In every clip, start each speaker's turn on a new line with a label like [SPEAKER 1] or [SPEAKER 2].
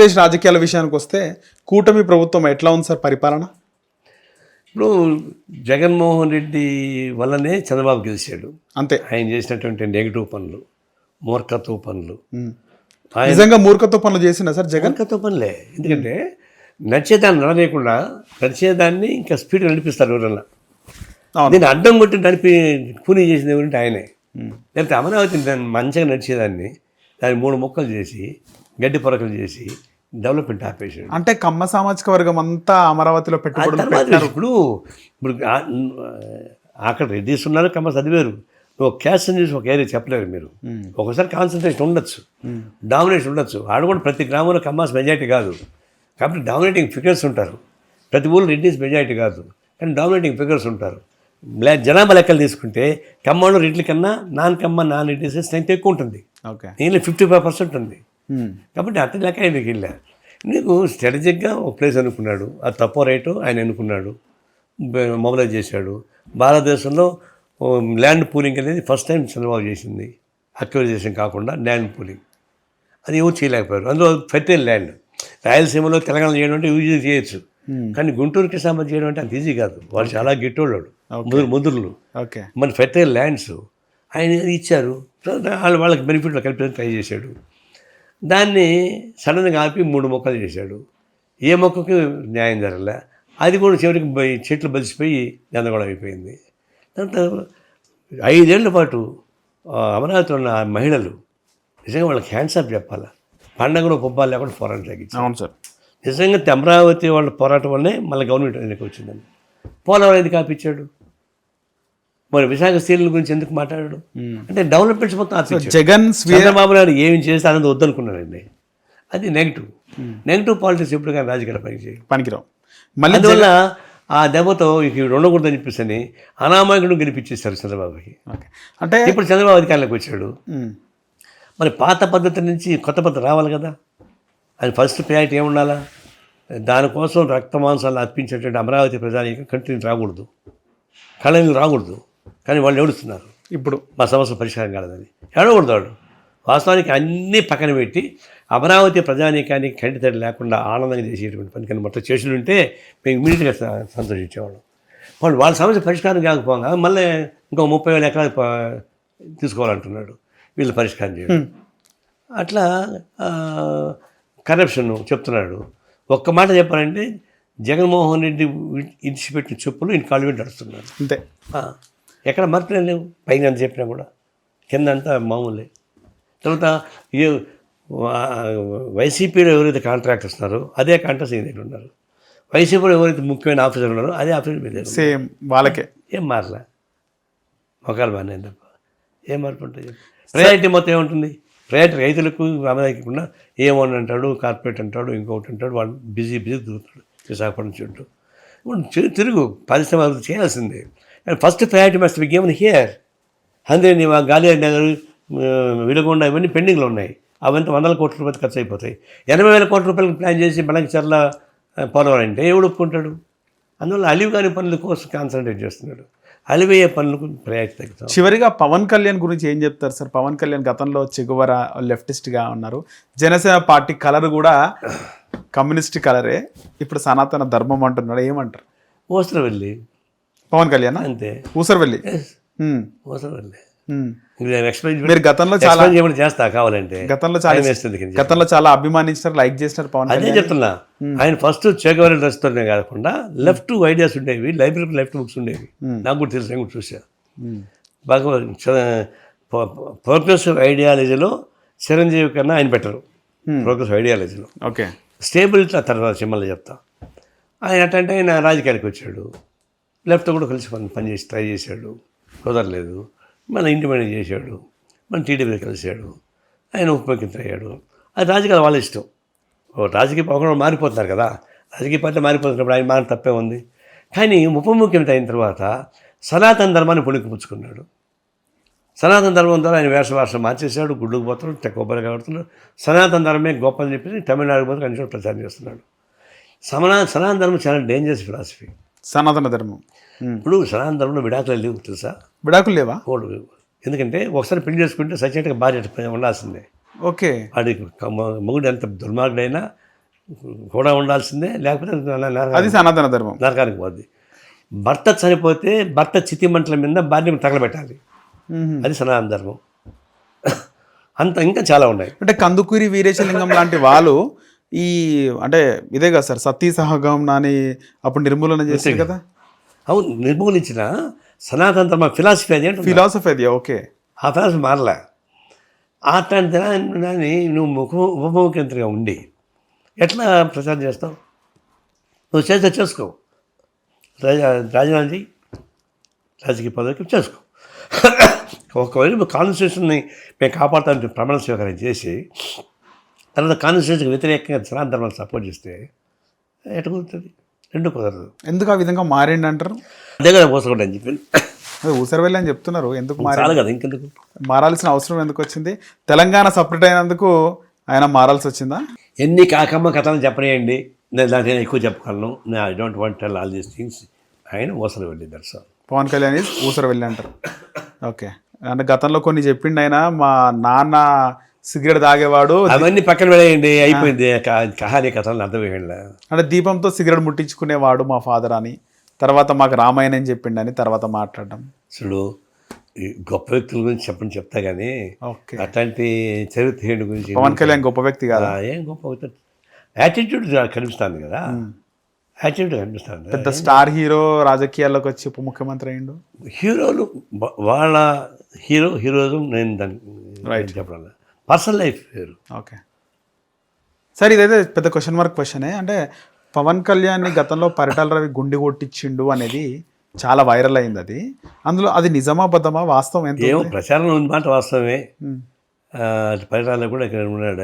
[SPEAKER 1] ఆంధ్రప్రదేశ్ రాజకీయాల విషయానికి వస్తే కూటమి ప్రభుత్వం ఎట్లా ఉంది సార్ పరిపాలన?
[SPEAKER 2] ఇప్పుడు జగన్మోహన్ రెడ్డి వల్లనే చంద్రబాబు గెలిచాడు.
[SPEAKER 1] అంతే.
[SPEAKER 2] ఆయన చేసినటువంటి నెగిటివ్ పనులు మూర్ఖత్వ పనులు.
[SPEAKER 1] నిజంగా మూర్ఖత్వ పనులు చేసిన సార్ జగన్?
[SPEAKER 2] మూర్ఖత్వ పనులే. ఎందుకంటే నడిచేదాన్ని నడలేకుండా నడిచేదాన్ని ఇంకా స్పీడ్ నడిపిస్తారు ఎవరన్నా. దీన్ని అడ్డం కొట్టి నడిపి కూనీ చేసింది ఎవరంటే ఆయనే. లేకపోతే అమరావతి దాన్ని మంచిగా నడిచేదాన్ని దాన్ని మూడు మొక్కలు చేసి గడ్డి పొరకలు చేసి డెవలప్మెంట్ ఆపేసాడు
[SPEAKER 1] అంటే కమ్మ సామాజిక వర్గం అంతా అమరావతిలో పెట్టారు.
[SPEAKER 2] ఇప్పుడు ఇప్పుడు అక్కడ రెడ్డిస్ ఉన్నారు కమ్మ చదివారు. నువ్వు క్యాస్ట్ చూసి ఒక ఏరియా చెప్పలేరు మీరు. ఒకసారి కాన్సన్ట్రేషన్ ఉండొచ్చు. డామినేషన్ ఉండొచ్చు. ఆడ కూడా ప్రతి గ్రామంలో కమ్మాస్ మెజారిటీ కాదు. కాబట్టి డామినేటింగ్ ఫిగర్స్ ఉంటారు. ప్రతి ఊళ్ళో రెడ్డిస్ మెజారిటీ కాదు. కానీ డామినేటింగ్ ఫిగర్స్ ఉంటారు. జనాభా లెక్కలు తీసుకుంటే కమ్మలో రెడ్ల కన్నా non Kamma non Reddys strength ఎక్కువ ఉంటుంది.
[SPEAKER 1] ఓకే.
[SPEAKER 2] దీనిలో ఫిఫ్టీ ఫైవ్ పర్సెంట్ ఉంది. కాబట్టి అట్ట లెక్క ఆయనకి వెళ్ళా. నీకు స్ట్రాటజిక్గా ఒక ప్లేస్ అనుకున్నాడు. అది తప్పో రైటో ఆయన అనుకున్నాడు. మొబిలైజ్ చేశాడు. భారతదేశంలో ల్యాండ్ పూలింగ్ అనేది ఫస్ట్ టైం చంద్రబాబు చేసింది. అక్యువైజేషన్ కాకుండా ల్యాండ్ పూలింగ్. అది ఎవరు చేయలేకపోయారు. అందులో ఫెర్టైల్ ల్యాండ్. రాయలసీమలో తెలంగాణ చేయడం అంటే ఈజీ చేయొచ్చు. కానీ గుంటూరు కృష్ణాబాద్ చేయడం అంటే అంత ఈజీ కాదు. వాళ్ళు చాలా గిట్టోళ్ళు ముదురు ముదురులు.
[SPEAKER 1] ఓకే
[SPEAKER 2] మన ఫెర్టైల్ ల్యాండ్స్ ఆయన ఇచ్చారు. వాళ్ళు వాళ్ళకి బెనిఫిట్లు కల్పించడానికి ట్రై చేశాడు. దాన్ని సడన్గా ఆపి మూడు మొక్కలు చేశాడు. ఏ మొక్కకి న్యాయం జరగలే. అది కూడా చివరికి పోయి చెట్లు బలిసిపోయి గందరగోళం అయిపోయింది. తర్వాత ఐదేళ్ళ పాటు ఆ, అమరావతిలో ఉన్న మహిళలు నిజంగా వాళ్ళకి హ్యాండ్సప్ చెప్పాలా. పండగలు పొబ్బాలు లేకుండా పోరాటం తగ్గించారు
[SPEAKER 1] అవును సార్.
[SPEAKER 2] నిజంగా అమరావతి వాళ్ళ పోరాటం వల్లనే మళ్ళీ గవర్నమెంట్ ఎన్నిక వచ్చిందని పోలవరం ఎందుకు ఆపించాడు? మరి విశాఖ స్త్రీల గురించి ఎందుకు మాట్లాడాడు? అంటే డెవలప్మెంట్స్ మొత్తం
[SPEAKER 1] జగన్
[SPEAKER 2] చంద్రబాబు నాయుడు ఏమి చేస్తే అనేది వద్దనుకున్నాడండి. అది నెగిటివ్ నెగిటివ్ పాలిటిక్స్ ఎప్పుడు కానీ రాజకీయాల పని చేయదు
[SPEAKER 1] పనికిరావు. మళ్ళీ
[SPEAKER 2] అందువల్ల ఆ దెబ్బతో ఇక ఈవిడ ఉండకూడదని చెప్పేసి అని అనామకుడు గెలిపించేశారు చంద్రబాబుకి.
[SPEAKER 1] అంటే
[SPEAKER 2] ఇప్పుడు చంద్రబాబు అధికారంలోకి వచ్చాడు. మరి పాత పద్ధతి నుంచి కొత్త పద్ధతి రావాలి కదా. అది ఫస్ట్ ప్రయారిటీ ఏముండాలా? దానికోసం రక్త మాంసాలు అర్పించేటువంటి అమరావతి ప్రజానికి కంటిన్యూ రాకూడదు. కళలు రాకూడదు. కానీ వాళ్ళు ఏడుస్తున్నారు.
[SPEAKER 1] ఇప్పుడు.
[SPEAKER 2] మా సమస్య పరిష్కారం కాలేదని. ఏడవకూడదు వాస్తవానికి అన్నీ పక్కన పెట్టి అమరావతి ప్రజానీకానికి కంటి తడి లేకుండా ఆనందంగా చేసేటువంటి పని కానీ మొత్తం చేసి ఉంటే మేము ఇమీడియట్గా సంతోషించేవాళ్ళం. వాళ్ళు వాళ్ళ సమస్య పరిష్కారం కాకపోగా మళ్ళీ ఇంకో ముప్పై వేల ఎకరాలు తీసుకోవాలంటున్నాడు. వీళ్ళు పరిష్కారం చేయడం అట్లా కరప్షన్ చెప్తున్నాడు. ఒక్క మాట చెప్పాలంటే జగన్మోహన్ రెడ్డి ఇడిచిపెట్టిన చెప్పులు ఇంటి కాళ్ళు పెట్టి నడుస్తున్నాడు
[SPEAKER 1] అంతే.
[SPEAKER 2] ఎక్కడ మార్పులే లేవు. పైన ఎంత చెప్పినా కూడా. కింద అంతా మామూలే. తర్వాత ఏ వైసీపీలో ఎవరైతే కాంట్రాక్టర్స్ ఉన్నారో అదే కాంట్రాక్టర్స్ ఈ దగ్గర ఉన్నారు. వైసీపీలో ఎవరైతే ముఖ్యమైన ఆఫీసర్ ఉన్నారో అదే ఆఫీసర్ మీ దగ్గర
[SPEAKER 1] సేమ్ వాళ్ళకే.
[SPEAKER 2] ఏం మారలే? మొక్కలు బాగానే తప్ప. ఏం మార్పు ఉంటుంది. ప్రయారిటీ మొత్తం ఏముంటుంది? ప్రయారిటీ రైతులకు అమరావతికుండా ఏమని అంటాడు కార్పొరేట్ అంటాడు ఇంకొకటి అంటాడు వాళ్ళు బిజీ బిజీ తిరుగుతాడు విశాఖపట్నం చుట్టూ. తిరుగు పరిశ్రమ చేయాల్సిందే. కానీ first priority must be given here అందుకే నీవు గాలి నగర్ విలుగొండ ఇవన్నీ పెండింగ్లో ఉన్నాయి. అవంతా వందల కోట్ల రూపాయలు ఖర్చు అయిపోతాయి. ఎనభై వేల కోట్ల రూపాయలకు ప్లాన్ చేసి బలంచర్ల పోలవరం అంటే ఎవడు ఒప్పుకుంటాడు? అందువల్ల అలివి కాని పనుల కోసం కాన్సన్ట్రేట్ చేస్తున్నాడు. అలివయ్యే పనులకు ప్రయారిటీ తగ్గుతాం.
[SPEAKER 1] చివరిగా పవన్ కళ్యాణ్ గురించి ఏం చెప్తారు సార్? పవన్ కళ్యాణ్ గతంలో చిగువర లెఫ్టిస్ట్గా ఉన్నారు. జనసేన పార్టీ కలర్ కూడా కమ్యూనిస్ట్ కలరే. ఇప్పుడు సనాతన ధర్మం అంటున్నాడు. ఏమంటారు?
[SPEAKER 2] మోసరం వెళ్ళి
[SPEAKER 1] పవన్ కళ్యాణ్?
[SPEAKER 2] అంతే.
[SPEAKER 1] ఊసరవెల్లి.
[SPEAKER 2] ఎక్స్ప్లెయిన్
[SPEAKER 1] మీరు గతంలో చాలా
[SPEAKER 2] చేస్తా కావాలంటే
[SPEAKER 1] గతంలో చాలా. గతంలో చాలా అభిమానించినారు లైక్ చేసినారు పవన్
[SPEAKER 2] అదే చెప్తున్నా. ఆయన ఫస్ట్ చేకవరి డ్రెస్తోనే కాకుండా లెఫ్ట్ ఐడియాస్ ఉండేవి లైబ్రరీ లెఫ్ట్ బుక్స్ ఉండేవి. నాకు కూడా తెలుసు కూడా చూసా బాగా ప్రోగ్రెసివ్ ఐడియాలజీలో చిరంజీవి కన్నా ఆయన బెటరు. ప్రోగ్రెసివ్ ఐడియాలజీలో.
[SPEAKER 1] ఓకే.
[SPEAKER 2] స్టేబిలిటీ తర్వాత సినిమాలో చెప్తా. ఆయన అట్టంటే ఆయన రాజకీయాలకు వచ్చాడు. లెఫ్ట్తో కూడా కలిసి పని పనిచేసి ట్రై చేశాడు. కుదరలేదు. మన ఇంటి ఇంటిమేట్ చేశాడు. మన టీడీపీ కలిశాడు. ఆయన ఉప అది రాజకీయాలు వాళ్ళ ఇష్టం. ఓ రాజకీయ ఒకరు మారిపోతున్నారు కదా. రాజకీయ పార్టీ మారిపోతున్నప్పుడు ఆయన మాట తప్పే ఉంది. కానీ ఉప ముఖ్యమంత్రి అయిన తర్వాత సనాతన ధర్మాన్ని పుణికిపుచ్చుకున్నాడు సనాతన ధర్మం ద్వారా ఆయన వేష భాష మార్చేశాడు. గుడ్డుకు పోతున్నాడు తెక్క కొబ్బరి కడుతున్నాడు సనాతన ధర్మమే గొప్ప అని చెప్పి తమిళనాడు పోతే కనీసం ప్రచారం చేస్తున్నాడు. సమనా సనాతన ధర్మం చాలా డేంజరస్ ఫిలాసఫీ
[SPEAKER 1] సనాతన ధర్మం.
[SPEAKER 2] ఇప్పుడు సనాతన ధర్మంలో విడాకులు లేవు తెలుసా?
[SPEAKER 1] విడాకులు లేవా?
[SPEAKER 2] ఎందుకంటే ఒకసారి పెళ్ళి చేసుకుంటే సచినట్టుగా భార్య ఉండాల్సిందే.
[SPEAKER 1] ఓకే.
[SPEAKER 2] వాడికి మ- మొగుడు ఎంత దుర్మార్గుడైనా కూడా ఉండాల్సిందే లేకపోతే
[SPEAKER 1] అది సనాతన ధర్మం.
[SPEAKER 2] నరకానికి పోద్ది. భర్త చనిపోతే భర్త చితి మంటల మీద భార్యను తగలబెట్టాలి. అది సనాతన ధర్మం. అంత ఇంకా చాలా ఉన్నాయి.
[SPEAKER 1] అంటే కందుకూరి వీరేశలింగం లాంటి వాళ్ళు ఈ అంటే ఇదే కదా సార్ సతీ సహగం అని అప్పుడు నిర్మూలన చేశారు కదా?
[SPEAKER 2] అవును నిర్మూలించిన సనాతన ధర్మ ఫిలాసఫీ అది అంటే
[SPEAKER 1] ఫిలాసఫీ అది ఓకే.
[SPEAKER 2] ఆ ఫిలాసఫీ మారలే. అట్లాంటి దాన్ని నువ్వు ముఖ ఉప ముఖ్యమంత్రిగా ఉండి ఎట్లా ప్రచారం చేస్తావు? నువ్వు చేస్తే చేసుకో. రాజా రాజీనామా చేయి రాజకీయ పదవికి చేసుకో. ఒకవేళ నువ్వు కాన్స్టిట్యూషన్ని మేము కాపాడుతామని ప్రమాణ స్వీకారం చేసి తర్వాత కాన్స్టిట్యూషన్కి వ్యతిరేకంగా సనాతన ధర్మాన్ని సపోర్ట్ చేస్తే ఎట్లా కుదురుతుంది? రెండు కుదరదు.
[SPEAKER 1] ఎందుకు ఆ విధంగా మారిండి అంటారు
[SPEAKER 2] అదే కదా పోసుకోండి అని చెప్పి.
[SPEAKER 1] ఊసరవెల్లి అని చెప్తున్నారు. ఎందుకు మారి
[SPEAKER 2] చాలు కదా ఇంకెందుకు?
[SPEAKER 1] మారాల్సిన అవసరం ఎందుకు వచ్చింది? తెలంగాణ సపరేట్ అయినందుకు ఆయన మారాల్సి వచ్చిందా?
[SPEAKER 2] ఎన్ని కాకమ్మ కథలు చెప్పనియండి. నేను దాంట్లో ఎక్కువ చెప్పగలను. నేను I don't want tell all these things. ఆయన వెళ్ళి దర్శనం
[SPEAKER 1] పవన్ కళ్యాణ్ ఈజ్ ఊసరవెల్లి అంటారు. ఓకే. అంటే గతంలో కొన్ని చెప్పిండు ఆయన మా నాన్న సిగరెట్ తాగేవాడు
[SPEAKER 2] అవన్నీ పక్కన వెళ్ళేయండి అయిపోయింది. కహానీ కథలు అర్థం వేయండి
[SPEAKER 1] అంటే దీపంతో సిగరెట్ ముట్టించుకునేవాడు మా ఫాదర్ అని. తర్వాత మాకు రామాయణం చెప్పిండని తర్వాత మాట్లాడడం.
[SPEAKER 2] చూడు ఈ గొప్ప వ్యక్తుల గురించి చెప్పని చెప్తా కానీ
[SPEAKER 1] ఓకే.
[SPEAKER 2] అట్లాంటి చరిత్ర గురించి?
[SPEAKER 1] పవన్ కళ్యాణ్ గొప్ప వ్యక్తి కాదా.
[SPEAKER 2] ఏం గొప్ప వ్యక్తి? యాటిట్యూడ్ కనిపిస్తుంది కదా. యాటిట్యూడ్ కనిపిస్తుంది.
[SPEAKER 1] పెద్ద స్టార్ హీరో రాజకీయాల్లోకి వచ్చి ఉప ముఖ్యమంత్రి అయిండు
[SPEAKER 2] హీరోలు వాళ్ళ హీరో హీరోయిజం నేను దాన్ని చెప్పడం పర్సనల్ లైఫ్ వేరు.
[SPEAKER 1] ఓకే. సార్ ఇదైతే పెద్ద క్వశ్చన్ మార్క్ క్వశ్చనే అంటే పవన్ కళ్యాణ్ని గతంలో పరిటాల రవి గుండి కొట్టించిండు అనేది చాలా వైరల్ అయింది అది అందులో అది నిజమా బద్దమా వాస్తవం ఎంత
[SPEAKER 2] ఏమో? ప్రచారం ఉంది మాట వాస్తవమే. పరిటాలలో కూడా ఇక్కడ ఉన్నాడు.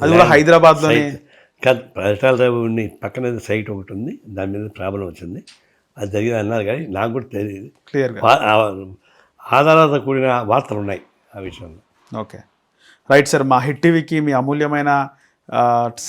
[SPEAKER 1] అది కూడా హైదరాబాద్లోనే?
[SPEAKER 2] కాదు పరిటాల రావు పక్కన సైట్ ఒకటి ఉంది. దాని మీద ప్రాబ్లం వచ్చింది. అది జరిగింది అన్నారు కానీ నాకు కూడా తెలియదు.
[SPEAKER 1] క్లియర్గా
[SPEAKER 2] ఆధారాలతో కూడిన వార్తలు ఉన్నాయి ఆ విషయంలో.
[SPEAKER 1] ఓకే. రైట్ సార్ మా హిట్ టీవీకి మీ అమూల్యమైన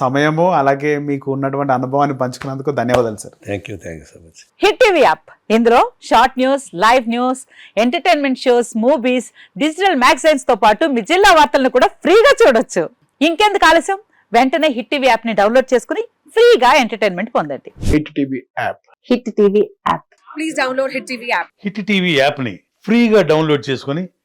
[SPEAKER 1] సమయము అలాగే మీకు ఉన్నటువంటి అనుభవాన్ని పంచుకున్నందుకు ధన్యవాదాలు sir.
[SPEAKER 2] Thank you thank you so much
[SPEAKER 3] Hit TV app. ఇందులో short news live news entertainment shows movies digital మ్యాగజైన్స్తో పాటు మీ జిల్లా వార్తలను కూడా ఫ్రీగా చూడొచ్చు. ఇంకెందుకు ఆలస్యం? వెంటనే హిట్ టీవీ యాప్ని డౌన్లోడ్ చేసుకుని ఫ్రీగా ఎంటర్టైన్మెంట్ పొందండి.
[SPEAKER 4] Hit TV app.
[SPEAKER 3] Hit TV app.
[SPEAKER 5] Please download Hit TV app.
[SPEAKER 6] Hit TV యాప్ని ఫ్రీగా డౌన్లోడ్ చేసుకొని